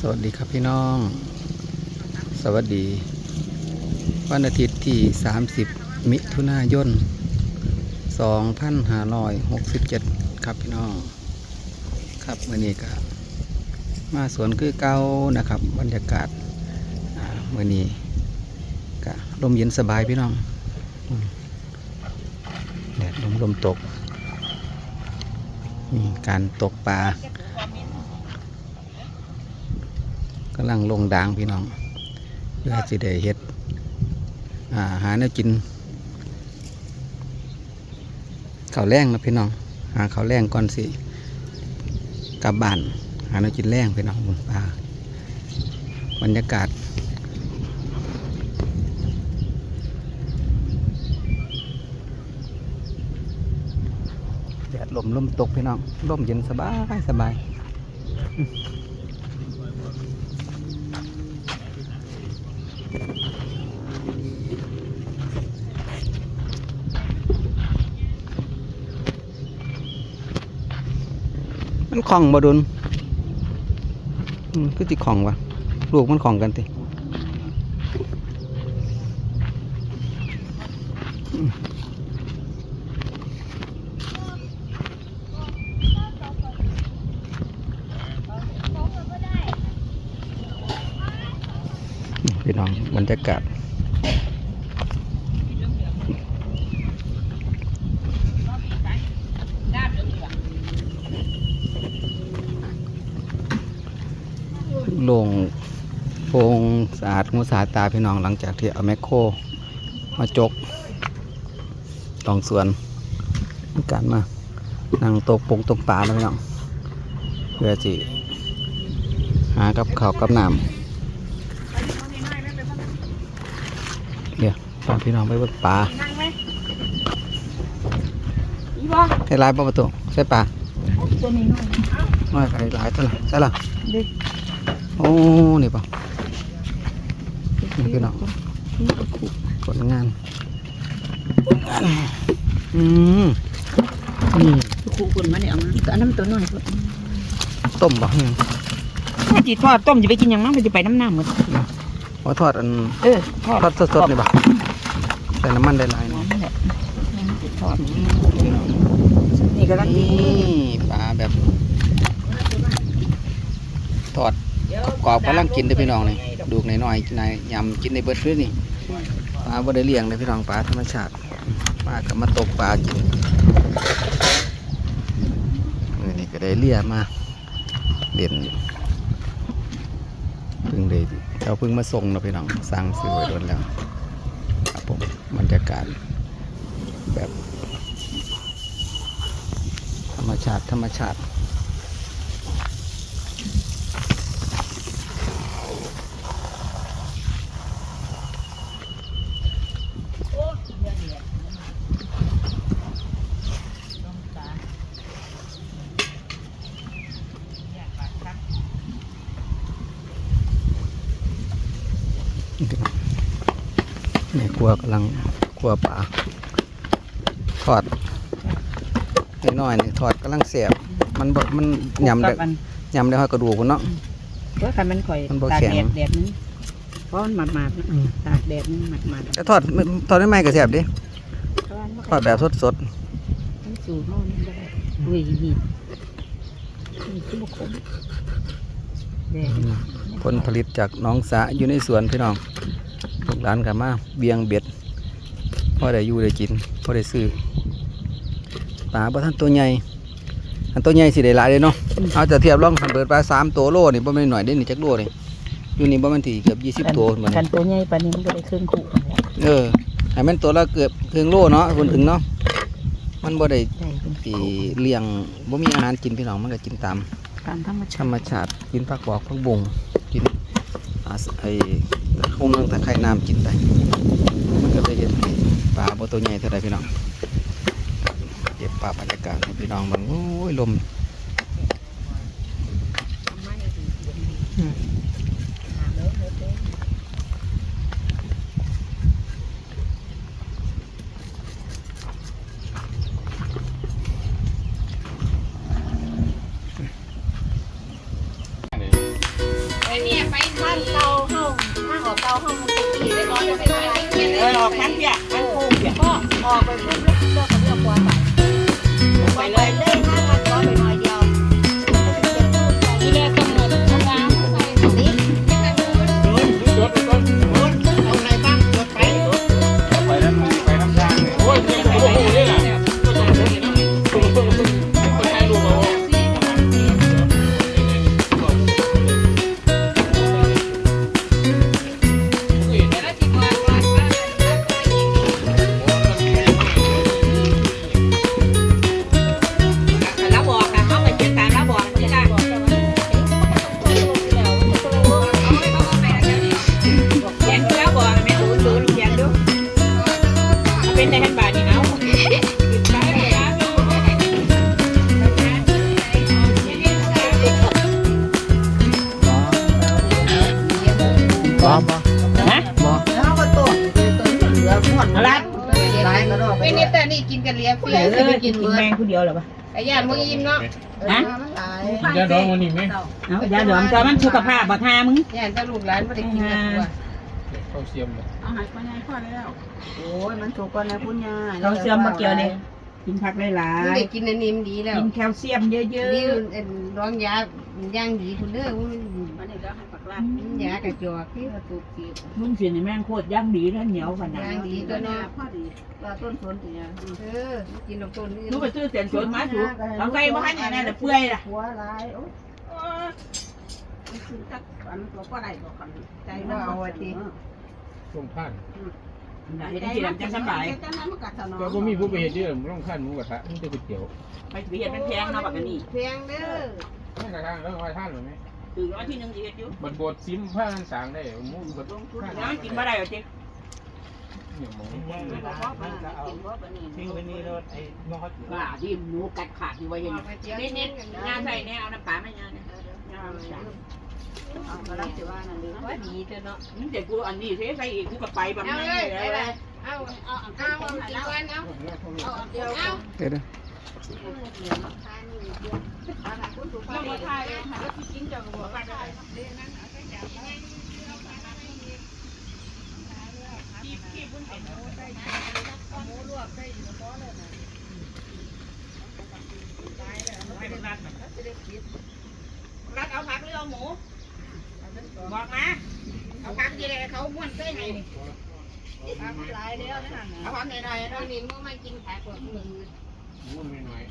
สวัสดีครับพี่น้อง สวัสดี วันอาทิตย์ที่ 30 มิถุนายน 2567 ครับพี่น้อง ครับมื่อนี้ก็มาสวนคือเก่านะครับ บรรยากาศอ่ามื่อนี้ก็ลมเย็นสบายพี่น้องแดดลมลมตกมีการตกปลา กำลังลงดางพี่น้อง เพื่อจะได้เฮ็ดอาหาแนวกินข้าวแรงนะพี่น้อง หาข้าวแรงก่อนสิกลับบ้าน หาแนวกินแรงพี่น้องบนป่าบรรยากาศแดดลมลมตกพี่น้องลมเย็นสบายสบาย มันคล่องบ่ดุนอืมคือติคล่องวะลูกมันคล่องกันติพี่น้องบรรยากาศ โล่งโปร่งสะอาดหูสะอาดตาพี่น้องหลังจากที่เอาแมคโครมาจกตองสวนการมานั่งตกปงตกปลาแล้วพี่น้องเพื่อจิหากับข้าวกับน้ำเดี๋ยวพาพี่น้องไปเบิกปลานั่งไหมอีบ่ให้ลายปลาประตูใช่ปลาตัวนี้น้อยน้อยไปหลายตัวละใช่ละ โอ้นี่ปะนี่พี่น้องผลงานอืมนี่คู่คนมาเนี่ยเอามาอันนั้นตัวน้อยพุ่นต้มบ่ฮึถ้าจีทอดต้มจะไปกินหยังมั้งมันจะไปน้ำหน้าหมดว่าทอดอันเออทอดทอดสดๆนี่บ่ใส่น้ำมันได้หลายๆนั่นี่นแหละทอดนี่ก็รักดีนี่ปลาแบบทอด กรอบกำลังกินเด้พี่น้องนี่ดูกน้อยๆนายยำกินในเบิดด้วยนี่ปลาบ่ได้เลี้ยงเลยพี่น้องปลาธรรมชาติปลาก็มาตกปลากินนี่นี่ก็ได้เลี้ยมาเด่นเพิ่งได้เราเพิ่งมาส่งเนาะพี่น้องสั่งซื้อไว้โดนแล้วครับผมบรรยากาศแบบ ธรรมชาติธรรมชาติ นี่ครัวกำลังครัวปลาทอดน้อยๆนี่ทอดกำลังเสียบมันบ่มันยำได้มันยำได้ห้อยกระดูกพุ่นเนาะ เพราะคันมันข่อยมันบ่ตากแข็ง แดดแดดนึงเพราะมันหมาดหมาดๆนะตากแดดนึงหมาดหมาดแต่ทอดทอดได้ไหมก็เสียบดิทอดแบบสดมันสูตรห้องนี่ก็ได้อุ้ยหีบนี่คือบุคคลแดดๆ ผลผลิตจากหน้องสาอยู่ในสวนพี่น้องลูกหลานกันมาเบียงเบ็ดพอได้อยู่ได้กินพอได้ซื้อปลาบ่ทันตัวใหญ่อันตัวใหญ่สิได้หลายเลยเนาะเอาจะเทียบลองคันเปิดปลาสามตัวโลนี่บ่แม่นหน่อยเด้นี่จักโลนี่อยู่นี่บ่แม่นที่เกือบยี่สิบตัวเหมือนกักันนตัวใหญ่ปานนี้มันก็ได้ครึ่งคู่แล้วเออให้มันตัวละเกือบครึ่งโลเนาะคนถึงเนาะมันบ่ได้ได้เป็นปีเลี้ยงบ่มีอาหารกินพี่น้องมันก็กินตาม ตามธรรมธชารติรมชาติกินผักบอกผักบุงกินอาสไอ้คงเรื่องตะไคร่น้ำกินไปมันก็เลยเห็นปลาบ่ตัวใหญ่เท่าไรพี่น้องเก็บปลาบรรยากาศให้พี่น้องเบางโอ้ยลม อืม ไปปุ๊บแล้วก็เรียกว่าไปไปเลย เดียวหรอปะไอ้ย่านมึงยิ้มเนาะฮะยาดองวันนี้ไหมเอายาดองจอมันสุขภาพบ่ทามึงย่านตาลูกหลานไม่ได้กินกันตัวเข้าเสียมเลยโอ้ย มันถูกกว่านะคุณยาเขาเสื่อมมาเกี่ยวเลยกินผักหลามึงยได้กินอันนี้มันดีแล้ว กินแคลเซียมเยอะนี่ร้องยาย่างดีคุณเด้อมัน ยากระจอกที่ประตูกีบๆมึงสินี่แม่งโคตรย่างดีแล้วเหนียวขนาดย่างดีตัวเนาะปลาต้นสนติยาเออกินลำต้นนี่นูไปซื้อเสียนสวนมาสูเอาใส่บ้านเนี่ยนะเปื่อยล่ะหัวลายโอ้ตักอันตัวก็ได้บอกกันใจว่าเอาไว้ทีลงท่านเห็นที่ลำจังสบายก็บ่มีผู้ไปเห็นเยอะลงท่านหมูกระทะมันจะก๋วยเตี๋ยวไปเห็นเป็นแพงเนาะบักนี่แพงเด้อไม่กระทั่งแล้วคอยท่านหรือไม่ ถึงร้อยที่หนึ่งเห็ดอยู่บัดบดซิมผ้านันสางได้หมูบัดแล้วกินมาได้หรอจิ๊กเนี่ยหมูทิ้งไปนี่รถไอ้มอสว่าที่หมูกัดขาดอยู่ว่าเห็นเอาไปเจียวเน้นๆงานใส่เนี่ยเอาน้ำปลาไม่งานเนี่ยเอากระลังจะว่านั่นเลยว่าดีเด้อเนาะมันเด็กกูอันนี้เทใส่อีกกูก็ไปแบบเอานี้เลเลยยไปเลยเอาเอาเอาเอากินกันเอา เอาเดี๋ยวเอาเดี๋ยวเด้อรัดเอาผักหรือเอาหมู บอกมา เอาผักยี่เลยเขาม้วนเส้นไงนี่หลายแล้วนะเอาผักหน่อยๆตอนนี้มึงมากินขายกว่ามือหมูน้อย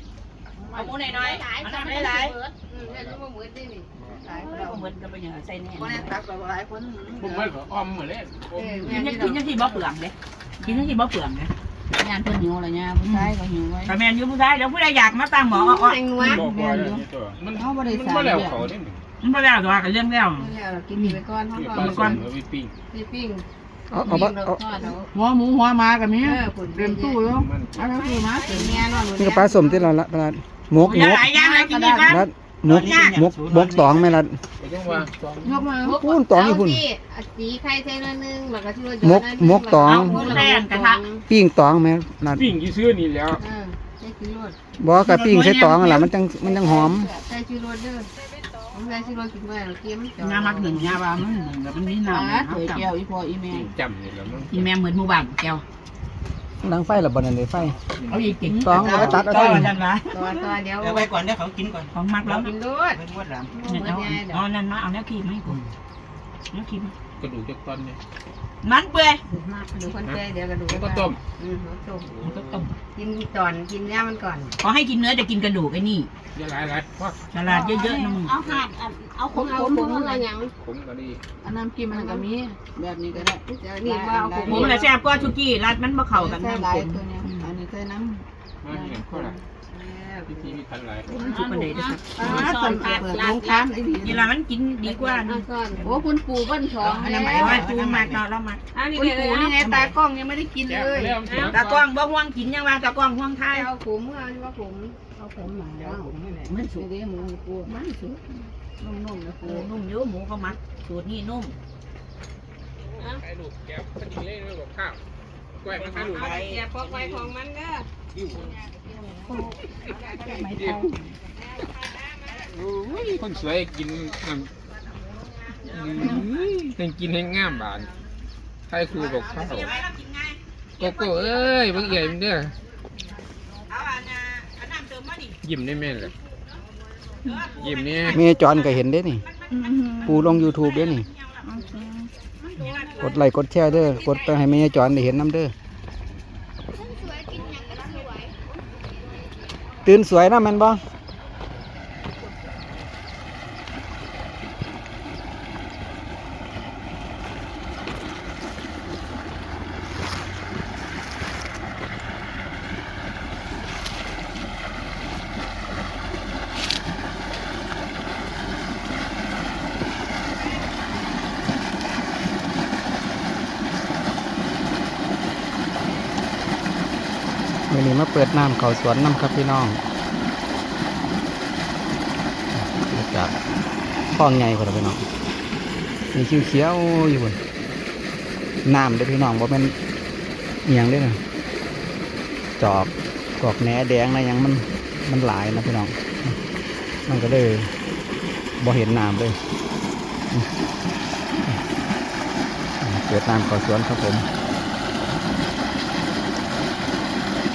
เอาหมูหน่อยๆเอาน้ำหลายอืมแล้วจะมาเหมือนได้นี่ๆเอาเหมือนกันเป็นอย่างใส่แน่คนนี้ตักแบบหลายคนๆพวกมันก็อ้อมเหมือนเล่นเออกิแม่นนี่กินยังที่บ่เปลืองเลยกินยังที่บ่เปลืองเลยงานเพิ่นหิวอะไรเนี่ยผู้ชายก็หิวไว้แต่แมนอยู่ผู้ชายเดี๋ยวผู้ใดอยากมาตั้งหมออ้อแตงนัวบอกว่าเนี่ยตัวมันมันไม่แล้วเขาเนี่ยมันไม่ได้ตัวกันเรื่องแล้วแล้วกินนี่ไปก่อนเขามีก่ปอลานสดมีปิ้งพี่ปิ้งเอาเอาบ่เอาทอดเอาหัวหมูหัวมากับมีเออปุ่นเต็มตู้อยู่มันเอะไรคือมาเป็นแม่นอนหมดนี่ก็ปลาสมที่เราละปลาห มกหอย่ามกหลายอย่างเลยกินดีครับรัดหมกหมกหมกตองไหมรัดก็ต้องว่ายกมาพูนตองอยู่พุ่นสีไข่ใส่น้อยนึงแล้วก็ที่มกมกตองปิ้งตองไหมรัดปิ้งกี่ซื้อนี่แล้วเออใส่ชีรสบ่กะปิ้งใส่ตองนั่นล่ะมันจังมันจังหอมใส่ชีรสเด้อผมใส่ชีรสกินไว้แล้วเกี๊ยวมันจ่องามักหนึ่งงาบามันหนึ่งแล้วมันมีหนาน้ำถวยแก้วอีพออีแม่ปิ้งจำนี่แหละมันกินแม่เหมือนหมู่บ้านแก้ว ดังไฟละบ่นั่นเลยไฟ เอาอีกกินต้องเอาไปตัดเอาต้เท่าองนั้นนั่นละตัวตัวเดียวเดี๋ยวไว้ก่อนเดี๋ยวเขากินก่อนของมักแล้วกินด้วยไว้งวดหลังเนี่ยเอาเอานั่นมาเอาเนื้อขี้มาให้กูเนื้อขี้กระดูกจะต้นเนี่ย มันเปื่อยดูคนเจเดี๋ยวกระดูกแล้วก็ต้ม อืมต้มมันก็ต้มกินตอนกินย่ามันก่อนขอให้กินเนื้อจะกินกระดูกไอ้นี่เยอะหลายหลายว่าฉลาดเยอะๆนะมึงเอาหาดเอาผมเอาผมอะไรยังผมก็ดีอันน้ำกินมันก็มีแบบนี้ก็ได้เดี๋ยวนี่ว่าเอาผมหมูมันแซ่บกว่าชุกี้รัดมันบ่เข้ากันใส่น้ำหลายผมตัวเนี้ยอันนี้ใส่น้มาเนี่ยเท่าไหร่ พิธีมีทันหลายมันสุกประเดี๋ยวำอ่าส่วนเปิดโรงทานไอ้นี่นี่ละมันกินดีกว่านี่ซ่อนโอ้คุณปู่บ้านสองอันนั้นหมายว่าจูมาเนาะแล้วมาคุณปู่นี่ไงตากล้องยังไม่ได้กินเลยตากล้องบ่ห่วงกินยังว่าตากล้องห่วงไทยเอาผมเอาว่าผมเอาผมหน่อยแล้วมันสุกเดี๋ยหมูปูมันสุกนุ่มๆนะปูนุ่มเยอะหมูก็มัดสูตรนี่นุ่มไอ้ลูกแก้วพอดีเลยด้วยกับข้าว กล้วยมันให้ลูกเอาแต่แกพกไว้ของมันเด้ออิ่วโอ้ยคนสวยกินน้ำยังกินให้งามบานใครครูบอกข้าวเดี๋ยวให้เรากินไงโกโก้เอ้ยบางเอี่ยมเด้อเอาอันน่ะอันน้ำเติมมาดิยิ้มได้แม่นเลยยิ้มเนี่ยเมียจอนก็เห็นเด้นี่ ปูลง YouTube เด้นี่ กดไลค์กดแชร์เด้อกดไปให้เมียจอนได้เห็นน้ำเด้อตื่นสวยนะแมันบ่ มาเปิดน้ำเขาสวนน้ำครับพี่น้องมาจากคลองใหญ่กว่าพี่น้องมีเขียวเขียวอยู่บนน้ำเด้อพี่น้องว่าเป็นเอียงด้อนะจอบกอกแหนแดงอะไรยังมันมันหลายนะพี่น้อง มันก็เลยบ่เห็นน้ำเลยเปิดน้ำเขาสวนครับผม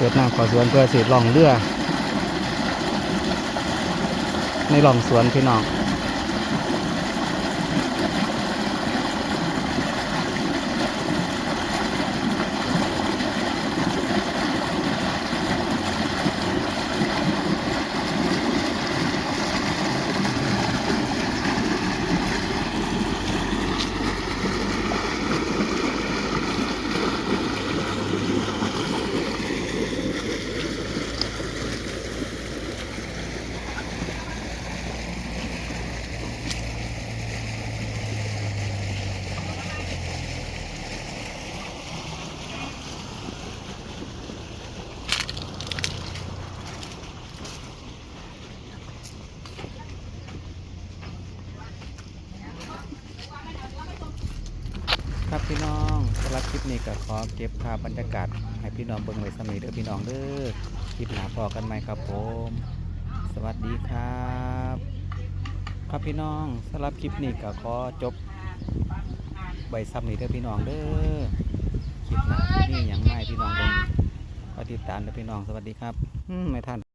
เปิดน้ำขอสวนเพื่อสิล่องเรือ ในล่องสวนพี่น้อง ครับพี่น้องสำหรับคลิปนี้ก็ขอเก็บภาพบรรยากาศให้พี่น้องเบิ่งไว้สมีเด้อพี่น้องเด้อคลิปหนาพอกันไหมครับผม สวัสดีครับ ครับพี่น้องสำหรับคลิปนี้ก็ขอจบใบซ้ำนี้เด้อพี่น้องเด้อคลิปหนาที่นี่ยังไม่พี่น้องเบิ่งติดตามเด้อพี่น้องสวัสดีครับไม่ทัน